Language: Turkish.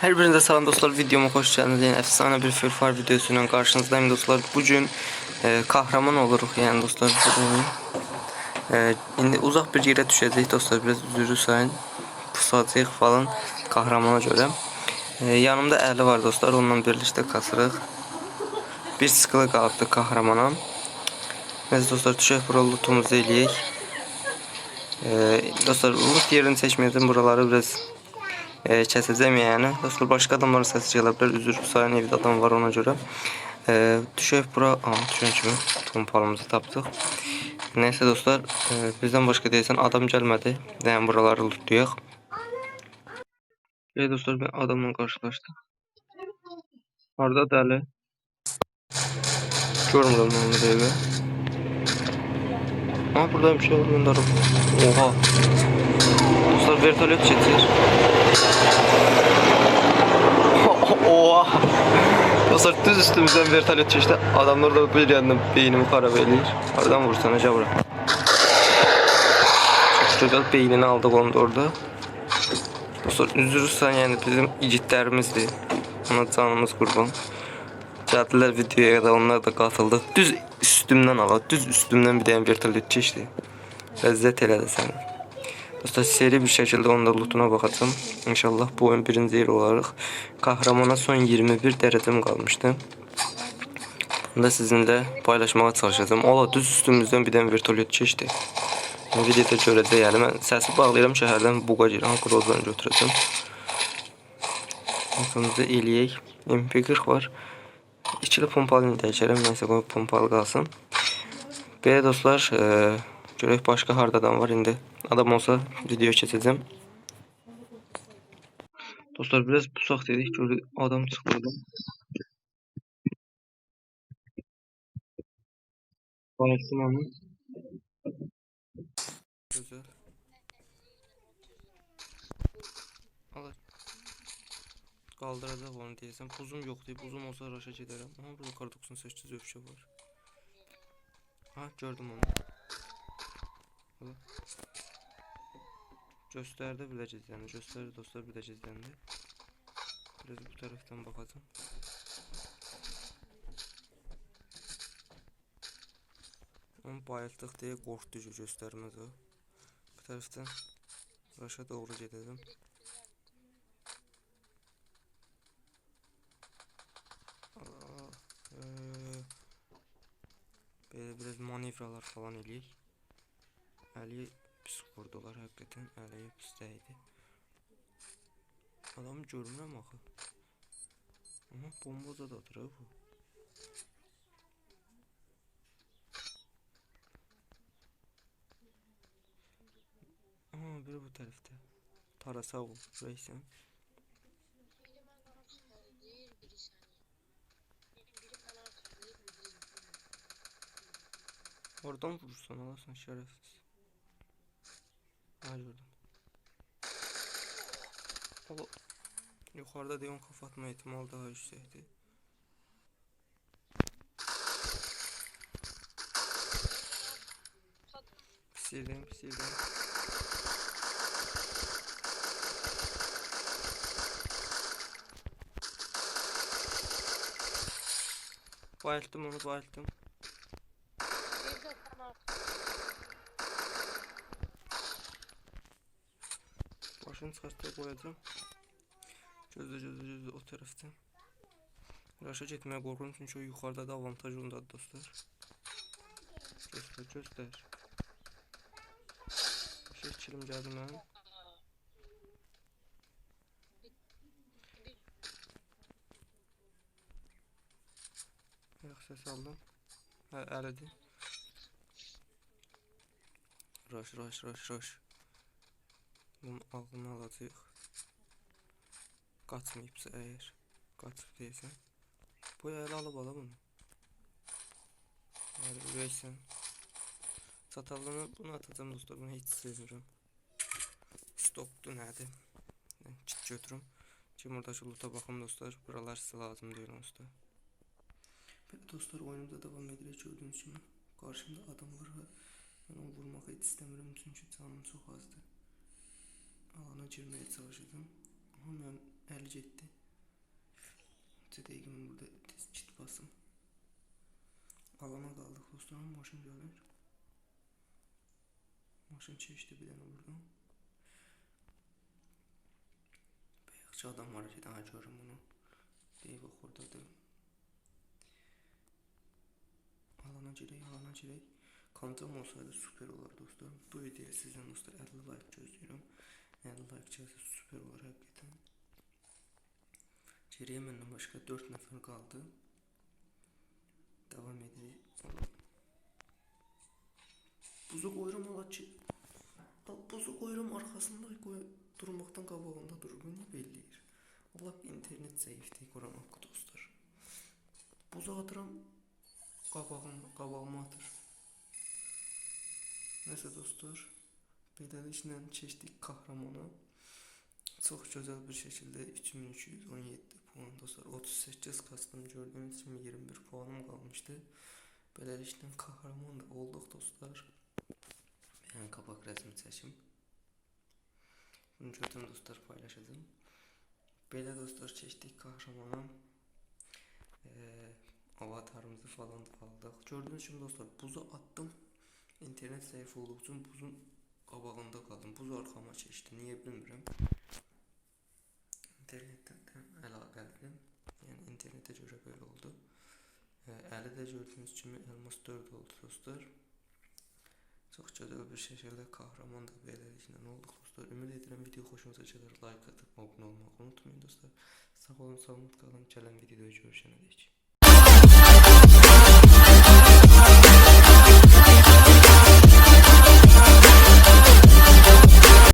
Her birinize salam dostlar videoma hoş geldiniz. Yani efsane bir Fire videosuyla karşınızdayım dostlar. Bugün e, kahraman oluruq yani dostlar. E, uzaq bir yerə düşəcəyik dostlar. Biraz üzürü sayın. Pusacağıq falan kahramana görə. E, yanımda Əli var dostlar. Onunla birlikdə kasırıq. Bir sıkılı qalıbdı kahramana. Biz dostlar düşək bura lootumuzu eləyək. E, dostlar loot yerini seçməyəcəm. Buraları biraz e, kəsəcəm yəni. Dostlar başqa adamların səsi gələ bilər. Üzür sayın evdə adam var ona görə. E, düşək bura, aha düşən kimi pompalımızı tapdıq. Neyse dostlar, e, bizdən başqa deyəsən adam gəlmədi. Yəni buraları lootlayaq. Evet dostlar ben adamla karşılaştım. Arda Dəli. Görmürəm onu dəqiqə. Ama burada bir şey var. Oha. Dostlar vertolyot çetir. Oha. Dostlar düz üstümüzden vertolyot çeşdi. Adamlar da bir yandan beynimi xarab eləyir. Aradan vursan acaba. Çok güzel beynini aldık onu da orada. Dostlar üzülürsən yəni bizim igidlərimizdir. Ona canımız qurban. Gəldilər videoya da onlar da qatıldı. Düz üstümdən ala, düz üstümdən bir dənə vertolyot keçdi. Ləzzət elədi səni. Dostlar seri bir şəkildə onun da lootuna baxacağım. İnşallah bu oyun birinci yer olaraq. Kahramana son 21 dərəcəm qalmışdı. Bunu da sizinlə paylaşmağa çalışacağım. Ola düz üstümüzdən bir dənə vertolyot keçdi. Videoda görəcək yəni mən səsi bağlayıram şəhərdən buqa girirəm, Grozdan götürəcəm. Bakımızda eləyək. MP40 var. İkili pompalı dəyişərəm, nəysə qoy pompalı qalsın. Belə dostlar, e, görək başqa hardadan var indi. Adam olsa video keçəcəm. Dostlar biraz pusaq dedik, gördük adam çıxdı oradan. Bayıldım onu. Güzel. Al. Qaldıracaq onu deyəsən. Buzum yoxdur. Buzum olsa raşa gedərəm. Amma burada kar 98 öfşə var. Ha, gördüm onu. Biləcəz yəni. Göstərdi dostlar biləcəz yəni. Biraz bu tərəfdən baxacağım. Onu bayıltdıq deyə qorxdu göstərməz o. Bu tərəfdən Raşa doğru gedəcəm. Belə biraz manevralar falan eləyək. Əli pis vurdular həqiqətən. Əliyə pis dəydi. Adamı görmürəm axı. Amma bomba da atır ha bu. Aha biri bu tarafta. Para sağ ol biri Oradan vurursan alasın şerefsiz. Ha gördüm. Ola. Yukarıda Deon kafa atma ihtimali daha yüksekti. Pis yerden pis. Bayılttım onu bayılttım. Başını çıxartıb qoyacağım. Gözlə, gözlə, gözlə o tərəfdən. Raşa getməyə qorxuram çünki o yuxarıda da avantaj ondadır dostlar. Göstər, göstər. Şey kilim gəldi mənim. Ayaq səsi aldım. Hə, əlidir. Raş, raş, raş, raş. Bunun ağlını alacağıq. Qaçmayıbsa əgər. Qaçıb deyəsən. Bu ələ alıb ala bunu. Hadi ürəksən. Çatallını bunu atacağım dostlar. Bunu heç sevmirəm. Stokdu nədir? Kit götürüm. Ki buradakı loot'a baxım dostlar. Buralar sizə lazım deyil onsuz Belə dostlar oyunumuza davam edirək gördüyünüz kimi. Qarşımda adam var və onu vurmağı heç istəmirəm çünki canım çox azdır. Alana girməyə çalışacağım. Amma mən 50 getdi. Dəqiqə mən burada tez çit basım. Alana qaldıq dostlar. Maşın gəlir. Maşın keçdi bir dənə buradan. Bayaqçı adam var ki, daha görürüm bunu. Deyib bax oradadır. Alana girək, alana girək. Kanalım olsaydı süper olar dostlar. Bu videoya sizdən dostlar 50 like gözləyirəm. 50 like gəlsə süper olar həqiqətən. Geriyə məndən başqa 4 nəfər qaldı. Davam edirik. Buzu qoyuram ola ki. Al buzu qoyuram arxasında qoy durmaqdan qabağında durur. Bu belləyir? Allah internet zəifdir Quran haqqı dostlar. Buzu atıram qabağım qabağıma atır. Nəsə dostlar, beləliklə keçdik kahramana. Çox gözəl bir şəkildə 3217 puan dostlar. 38 kastım gördüyünüz kimi 21 puanım qalmışdı. Beləliklə kahraman da olduq dostlar. Yəni qabaq rəsm çəkim. Bunu götürün dostlar paylaşacağım. Belə dostlar keçdik kahramana. Ee, avatarımızı falan da aldıq. Gördüyünüz kimi dostlar buzu attım. İnternet zəif olduğu üçün buzun qabağında qaldım. Buz arxama keçdi. Niyə bilmirəm. İnternetdən əlaqəlidir. Yəni internetə görə belə oldu. Ee, əli də gördüyünüz kimi Elmas 4 oldu dostlar. Çox gözəl bir şəkildə kahraman da beləliklə olduq dostlar. Ümid edirəm video xoşunuza gələr. Like atıb abunə olmağı unutmayın dostlar. Sağ olun, salamat qalın. Gələn videoda görüşənədək.